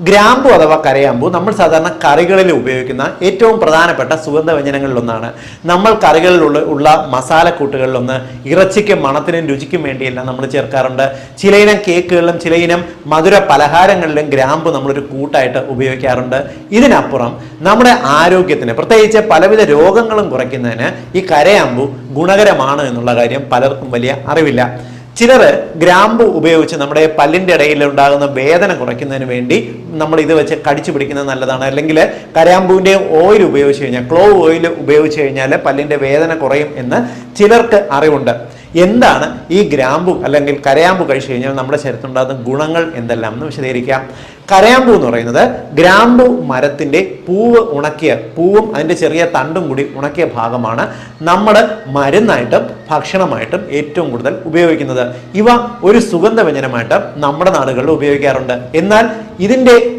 ഗ്രാമ്പു അഥവാ കരയാമ്പു നമ്മൾ സാധാരണ കറികളിൽ ഉപയോഗിക്കുന്ന ഏറ്റവും പ്രധാനപ്പെട്ട സുഗന്ധ വ്യഞ്ജനങ്ങളിലൊന്നാണ്. നമ്മൾ കറികളിലുള്ള ഉള്ള മസാലക്കൂട്ടുകളിലൊന്ന് ഇറച്ചിക്കും മണത്തിനും രുചിക്കും വേണ്ടിയെല്ലാം നമ്മൾ ചേർക്കാറുണ്ട്. ചിലയിനം കേക്കുകളിലും ചിലയിനം മധുര പലഹാരങ്ങളിലും ഗ്രാമ്പു നമ്മളൊരു കൂട്ടായിട്ട് ഉപയോഗിക്കാറുണ്ട്. ഇതിനപ്പുറം നമ്മുടെ ആരോഗ്യത്തിന് പ്രത്യേകിച്ച് പലവിധ രോഗങ്ങളും കുറയ്ക്കുന്നതിന് ഈ കരയാമ്പു ഗുണകരമാണ് എന്നുള്ള കാര്യം പലർക്കും വലിയ അറിവില്ല. ചിലർ ഗ്രാമ്പു ഉപയോഗിച്ച് നമ്മുടെ പല്ലിന്റെ ഇടയിൽ ഉണ്ടാകുന്ന വേദന കുറയ്ക്കുന്നതിന് വേണ്ടി നമ്മൾ ഇത് വെച്ച് കടിച്ചു പിടിക്കുന്നത് നല്ലതാണ്. അല്ലെങ്കിൽ കരാമ്പൂവിന്റെ ഓയിൽ ഉപയോഗിച്ച് കഴിഞ്ഞാൽ ക്ലോവ് ഓയിൽ ഉപയോഗിച്ച് കഴിഞ്ഞാൽ പല്ലിന്റെ വേദന കുറയും എന്ന് ചിലർക്ക് അറിവുണ്ട്. എന്താണ് ഈ ഗ്രാമ്പു അല്ലെങ്കിൽ കരയാമ്പു കഴിച്ചു കഴിഞ്ഞാൽ നമ്മുടെ ശരീരത്തിനുണ്ടാകുന്ന ഗുണങ്ങൾ എന്തെല്ലാം എന്ന് വിശദീകരിക്കാം. കരയാമ്പു എന്ന് പറയുന്നത് ഗ്രാമ്പു മരത്തിന്റെ പൂവ് ഉണക്കിയ പൂവും അതിന്റെ ചെറിയ തണ്ടും കൂടി ഉണക്കിയ ഭാഗമാണ് നമ്മൾ മരുന്നായിട്ടും ഭക്ഷണമായിട്ടും ഏറ്റവും കൂടുതൽ ഉപയോഗിക്കുന്നത്. ഇവ ഒരു സുഗന്ധവ്യഞ്ജനമായിട്ട് നമ്മുടെ നാടുകളിൽ ഉപയോഗിക്കാറുണ്ട്. എന്നാൽ ഇതിന്റെ